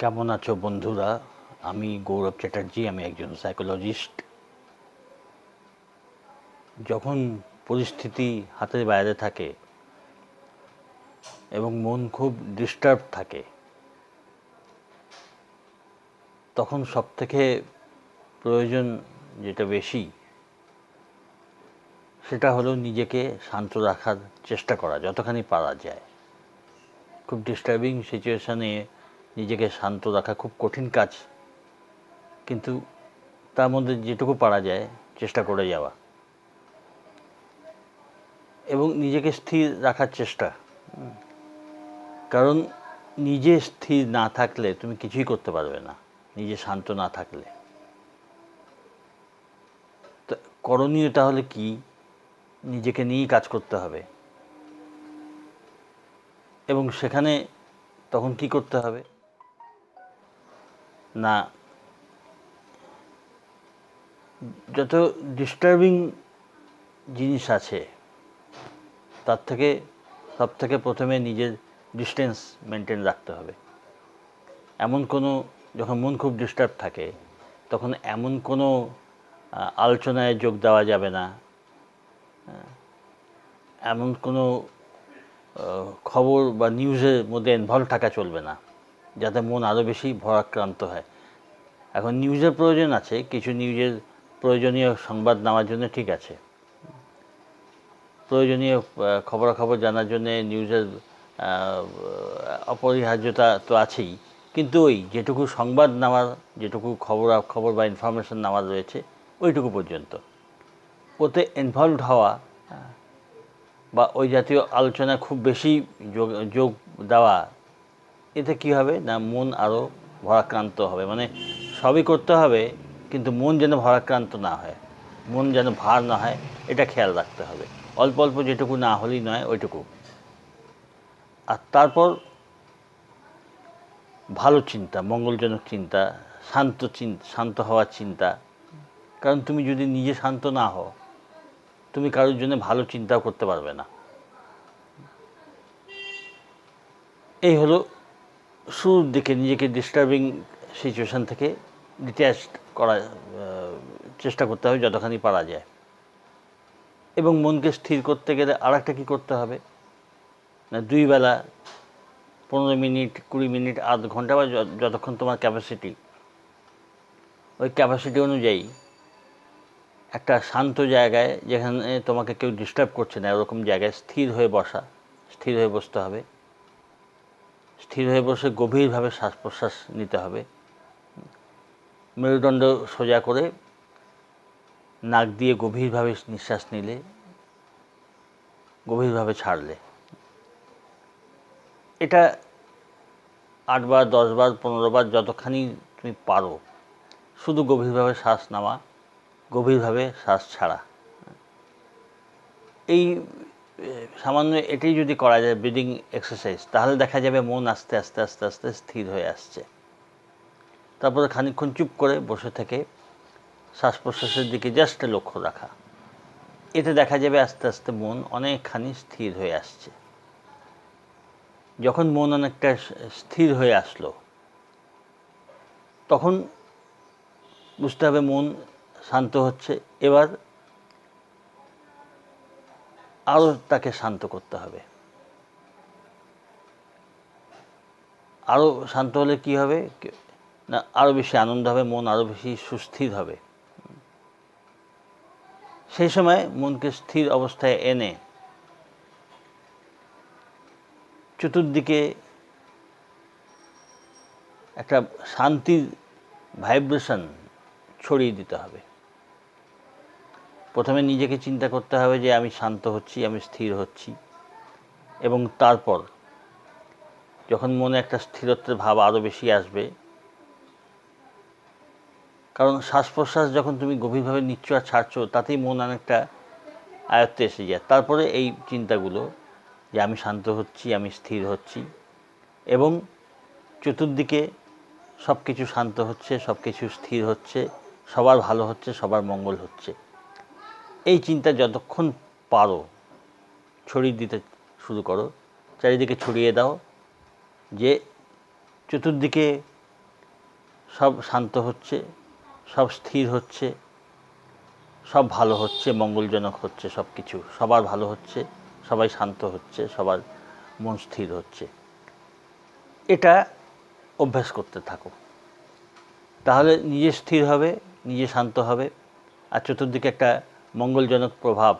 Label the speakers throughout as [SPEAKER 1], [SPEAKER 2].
[SPEAKER 1] কেমন আছো বন্ধুরা? আমি গৌরব চ্যাটার্জি, আমি একজন সাইকোলজিস্ট যখন পরিস্থিতি হাতের বাইরে থাকে এবং মন খুব ডিস্টার্ব থাকে, তখন সবথেকে প্রয়োজন যেটা বেশি, সেটা হলো নিজেকে শান্ত রাখার চেষ্টা করা, যতখানি পারা যায়। খুব ডিস্টার্বিং সিচুয়েশানে নিজেকে শান্ত রাখা খুব কঠিন কাজ। কিন্তু তার মধ্যে যেটুকু পারা যায়, চেষ্টা করে যাওয়া। এবং নিজেকে স্থির রাখার চেষ্টা। কারণ নিজে স্থির না থাকলে তুমি কিছুই করতে পারবে না। নিজে শান্ত না থাকলে। করণীয় তাহলে কি? নিজেকে নিয়েই কাজ করতে হবে। এবং সেখানে তখন কি করতে হবে? না। যত ডিস্টার্বিং জিনিস আছে, তার থেকে, সব থেকে প্রথমে নিজের ডিস্টেন্স মেনটেন রাখতে হবে। এমন কোনো, যখন মন খুব ডিস্টার্ব থাকে, তখন এমন কোনো আলোচনায় যোগ দেওয়া যাবে না। এমন কোনো খবর বা নিউজের মধ্যে ইনভলভ থাকা চলবে না। যাতে মন আরও বেশি ভরাক্রান্ত হয়। এখন নিউজের প্রয়োজন আছে, কিছু নিউজের প্রয়োজনীয় সংবাদ নেওয়ার জন্য ঠিক আছে। প্রয়োজনীয় খবরাখবর জানার জন্য নিউজের অপরিহার্যতা তো আছেই। কিন্তু ওই যেটুকু সংবাদ নেওয়ার, যেটুকু খবর খবর বা ইনফরমেশন নেওয়ার রয়েছে, ওইটুকু পর্যন্ত। ওতে ইনভলভড হওয়া, বা ওই জাতীয় আলোচনা খুব বেশি যোগ যোগ দেওয়া এতে কি হবে? না, মন আরও ভরাক্রান্ত হবে। মানে সবই করতে হবে, কিন্তু মন যেন ভরাক্রান্ত না হয়। মন যেন ভার না হয়, এটা খেয়াল রাখতে হবে। অল্প অল্প যেটুকু না হলেই নয়, ওইটুকু। আর তারপর ভালো চিন্তা, মঙ্গলজনক চিন্তা, শান্ত চিন্তা শান্ত হওয়ার চিন্তা। কারণ তুমি যদি নিজে শান্ত না হও, তুমি কারোর জন্য ভালো চিন্তাও করতে পারবে না। এই হলো শুরুর দিকে নিজেকে ডিস্টার্বিং সিচুয়েশান থেকে ডিট্যাচড করা চেষ্টা করতে হবে যতখানি পারা যায়। এবং মনকে স্থির করতে গেলে আর একটা কী করতে হবে? না, দুই বেলা পনেরো মিনিট, কুড়ি মিনিট, আধ ঘণ্টা বা যতক্ষণ তোমার ক্যাপাসিটি ওই ক্যাপাসিটি অনুযায়ী একটা শান্ত জায়গায় যেখানে তোমাকে কেউ ডিস্টার্ব করছে না ওরকম জায়গায় স্থির হয়ে বসা, স্থির হয়ে বসতে হবে। স্থির হয়ে বসে গভীরভাবে শ্বাস প্রশ্বাস নিতে হবে। মেরুদণ্ড সোজা করে নাক দিয়ে গভীরভাবে নিঃশ্বাস নিলে, গভীরভাবে ছাড়লে। এটা আটবার দশবার পনেরোবার যতখানি তুমি পারো, শুধু গভীরভাবে শ্বাস নেওয়া গভীরভাবে শ্বাস ছাড়া। এই সামান্য এটাই যদি করা যায় ব্রিদিং এক্সারসাইজ তাহলে দেখা যাবে মন আস্তে আস্তে আস্তে আস্তে স্থির হয়ে আসছে। তারপরে খানিকক্ষণ চুপ করে বসে থেকে শ্বাস প্রশ্বাসের দিকে জাস্ট লক্ষ্য রাখা। এতে দেখা যাবে আস্তে আস্তে মন অনেকখানি স্থির হয়ে আসছে। যখন মন অনেকটা স্থির হয়ে আসলো, তখন বুঝতে হবে মন শান্ত হচ্ছে। এবার আরও তাকে শান্ত করতে হবে। আরও শান্ত হলে কি হবে? না আরও বেশি আনন্দ হবে, মন আরও বেশি সুস্থির হবে। সেই সময় মনকে স্থির অবস্থায় এনে চতুর্দিকে একটা শান্তির ভাইব্রেশন ছড়িয়ে দিতে হবে। প্রথমে নিজেকে চিন্তা করতে হবে যে আমি শান্ত হচ্ছি, আমি স্থির হচ্ছি। এবং তারপর যখন মনে একটা স্থিরত্বের ভাব আরও বেশি আসবে, কারণ শ্বাস প্রশ্বাস যখন তুমি গভীরভাবে নিচ্ছ আর ছাড়ছো, তাতেই মন অনেকটা আয়ত্তে এসে যায়। তারপরে এই চিন্তাগুলো যে আমি শান্ত হচ্ছি, আমি স্থির হচ্ছি এবং চতুর্দিকে সব কিছু শান্ত হচ্ছে সব কিছু স্থির হচ্ছে, সবার ভালো হচ্ছে, সবার মঙ্গল হচ্ছে। এই চিন্তা যতক্ষণ পারো, ছড়িয়ে দিতে শুরু করো, চারিদিকে ছড়িয়ে দাও, যে চতুর্দিকে সব শান্ত হচ্ছে, সব স্থির হচ্ছে, সব ভালো হচ্ছে, মঙ্গলজনক হচ্ছে সব কিছু সবার ভালো হচ্ছে, সবাই শান্ত হচ্ছে, সবার মন স্থির হচ্ছে। এটা অভ্যাস করতে থাকো। তাহলে নিজে স্থির হবে, নিজে শান্ত হবে, আর চতুর্দিকে একটা মঙ্গলজনক প্রভাব।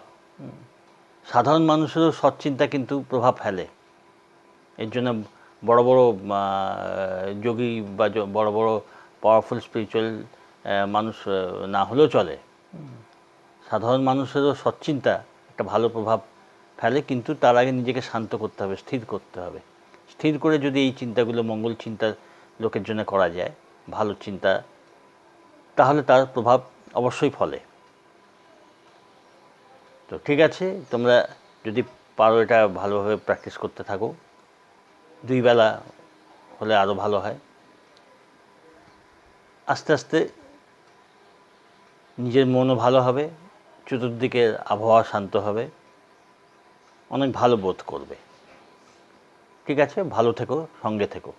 [SPEAKER 1] সাধারণ মানুষেরও সৎচিন্তা কিন্তু প্রভাব ফেলে। এর জন্য বড় বড় যোগী বা বড় বড় পাওয়ারফুল স্পিরিচুয়াল মানুষ না হলেও চলে। সাধারণ মানুষেরও সৎচিন্তা একটা ভালো প্রভাব ফেলে, কিন্তু তার আগে নিজেকে শান্ত করতে হবে, স্থির করতে হবে। স্থির করে যদি এই চিন্তাগুলো মঙ্গল চিন্তা লোকের জন্য করা যায়, ভালো চিন্তা, তাহলে তার প্রভাব অবশ্যই ফলে। তো ঠিক আছে, তোমরা যদি পারো এটা ভালোভাবে প্র্যাকটিস করতে থাকো। দুই বেলা হলে আরও ভালো হয়। আস্তে আস্তে নিজের মনও ভালো হবে চতুর্দিকের আবহাওয়া শান্ত হবে, অনেক ভালো বোধ করবে। ঠিক আছে, ভালো থেকো, সঙ্গে থেকো।